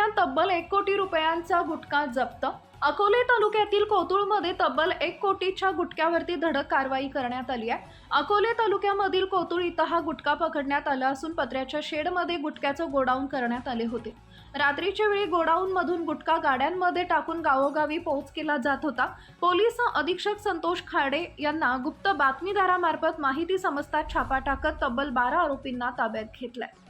एक कोटी रुपयांचा गुटखा जप्त. अकोले तालुक्यातील कोतुळमध्ये तब्बल एक कोटीच्या गुटख्यावरती धडक कारवाई करण्यात आली आहे. अकोले तालुक्यामधील कोतुळ इथं हा गुटखा पकडण्यात आला असून पत्र्याच्या शेडमध्ये गुटख्याचं गोडाऊन करण्यात आले होते. रात्रीच्या वेळी गोडाऊनमधून गुटखा गाड्यांमध्ये टाकून गावोगावी पोहोच केला जात होता. पोलीस अधीक्षक संतोष खाडे यांना गुप्त बातमीदारामार्फत माहिती समजतात छापा टाकत तब्बल बारा आरोपींना ताब्यात घेतलाय.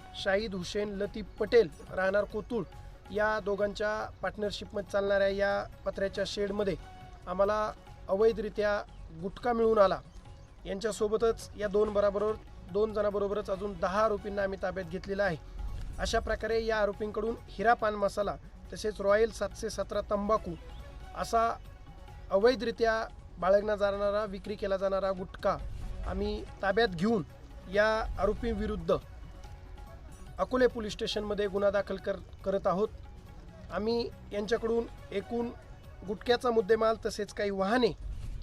शाहिद हुसेन लतीफ पटेल राहणार कोतुळ या दोघांच्या पार्टनरशिपमध्ये चालणाऱ्या या पत्र्याच्या शेडमध्ये आम्हाला अवैधरित्या गुटखा मिळून आला. यांच्यासोबतच या दोन बराबरोबर दोन जणांबरोबरच अजून दहा आरोपींना आम्ही ताब्यात घेतलेला आहे. अशा प्रकारे या आरोपींकडून हिरा पान मसाला तसेच रॉयल सातशे सतरा तंबाखू असा अवैधरित्या बाळगला जाणारा विक्री केला जाणारा गुटखा आम्ही ताब्यात घेऊन या आरोपींविरुद्ध अकोले पोलीस स्टेशनमध्ये गुन्हा दाखल कर करत आहोत. आम्ही यांच्याकडून एकूण गुटख्याचा मुद्देमाल तसेच काही वाहने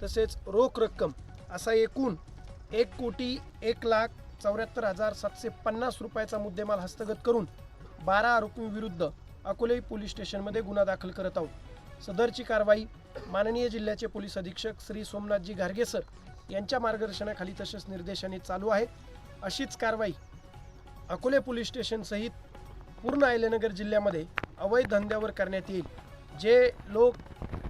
तसेच रोख रक्कम असा एकूण एक कोटी एक लाख चौऱ्याहत्तर हजार सातशे पन्नास रुपयाचा मुद्देमाल हस्तगत करून बारा आरोपींविरुद्ध अकोले पोलीस स्टेशनमध्ये गुन्हा दाखल करत आहोत. सदरची कारवाई माननीय जिल्ह्याचे पोलीस अधीक्षक श्री सोमनाथजी घारगेसर यांच्या मार्गदर्शनाखाली तसेच निर्देशाने चालू आहे. अशीच कारवाई अकोले पोलीस स्टेशनसहित पूर्ण अहिल्यानगर जिल्ह्यामध्ये अवैध धंद्यावर करण्यात येईल जे लोक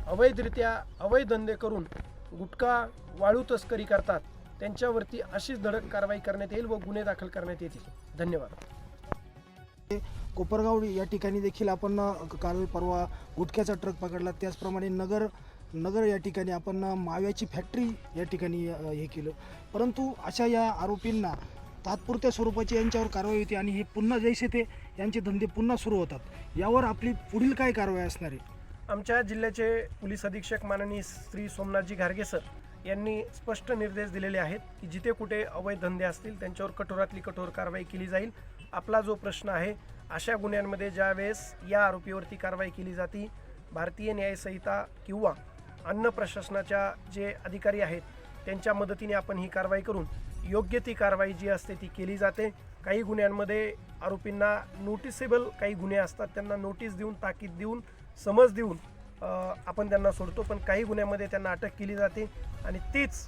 अवैधरित्या अवैध धंदे करून गुटखा वाळू तस्करी करतात त्यांच्यावरती अशीच धडक कारवाई करण्यात येईल व गुन्हे दाखल करण्यात येतील. धन्यवाद. कोपरगाव या ठिकाणी देखील आपण काल परवा गुटख्याचा ट्रक पकडला. त्याचप्रमाणे नगर नगर या ठिकाणी आपण माव्याची फॅक्टरी या ठिकाणी हे केलं. परंतु अशा या आरोपींना तात्पुरत्या स्वरूपाची यांच्यावर कारवाई होती आणि हे पुन्हा जैसे ते यांचे धंदे पुन्हा सुरू होतात. यावर आपली पुढील काय कारवाई असणार आहे? आमच्या जिल्ह्याचे पोलीस अधीक्षक माननीय श्री सोमनाथजी घारगे सर यांनी स्पष्ट निर्देश दिलेले आहेत की जिथे कुठे अवैध धंदे असतील त्यांच्यावर कठोरातली कठोर कारवाई केली जाईल. आपला जो प्रश्न आहे अशा गुन्ह्यांमध्ये ज्यावेळेस या आरोपीवरती कारवाई केली जाती भारतीय न्यायसंहिता किंवा अन्न प्रशासनाच्या जे अधिकारी आहेत त्यांच्या मदतीने आपण ही कारवाई करून योग्य ती कारवाई जी असते ती केली जाते. काही गुन्ह्यांमध्ये आरोपींना नोटिसेबल काही गुन्हे असतात त्यांना नोटीस देऊन ताकीद देऊन समज देऊन आपण त्यांना सोडतो. पण काही गुन्ह्यामध्ये त्यांना अटक केली जाते आणि तीच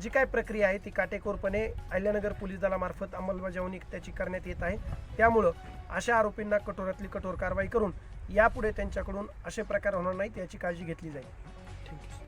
जी काय प्रक्रिया आहे ती काटेकोरपणे अहिल्यानगर पोलीस दलामार्फत अंमलबजावणी त्याची करण्यात येत आहे. त्यामुळं अशा आरोपींना कठोरातली कठोर कारवाई करून यापुढे त्यांच्याकडून असे प्रकार होणार नाहीत याची काळजी घेतली जाईल. थँक्यू